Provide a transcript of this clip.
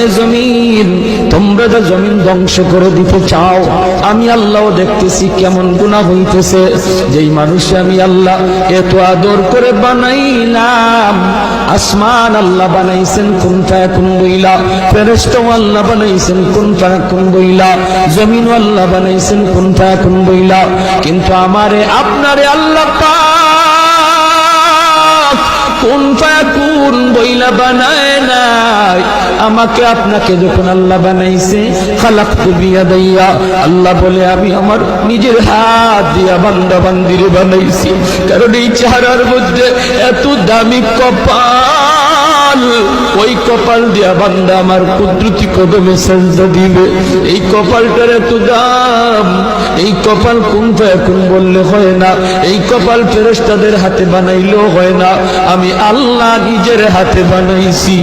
এ জমিন, তোমরা যে জমিন ধ্বংস করে দিতে চাও, আমি আল্লাহ দেখতেছি কেমন গুণা হইতেছে। যেই মানুষে আমি আল্লাহ এত আদর করে বানাইলাম, আসমান আল্লাহ বানাইছেন কোন কোন বইলা? ফেরেস্ত আল্লাহ বানাইছেন কোন কোন বইলা? জমিন আল্লাহ বানাইছেন কোন কোন বইলা? কিন্তু আমারে, আপনারে আল্লাহ কোন কোন বইলা বানায় নাই। আমাকে আপনাকে যখন আল্লাহ বানাইছে আল্লাহ বলে, আমি আমার নিজের হাত দিয়া বান্দা বান্দিরে বানাইছি। কারণ এই চেহারার মধ্যে এত দামি কপাল। ওই কপাল দিয়া বান্দা আমার কুদরতি কদমে সেজদা দিবে। এই কপালটার এত দাম। এই কপাল কোন এখন বললে হয় না। এই কপাল ফেরেস্তাদের হাতে বানাইলেও হয় না। আমি আল্লাহ নিজের হাতে বানাইছি।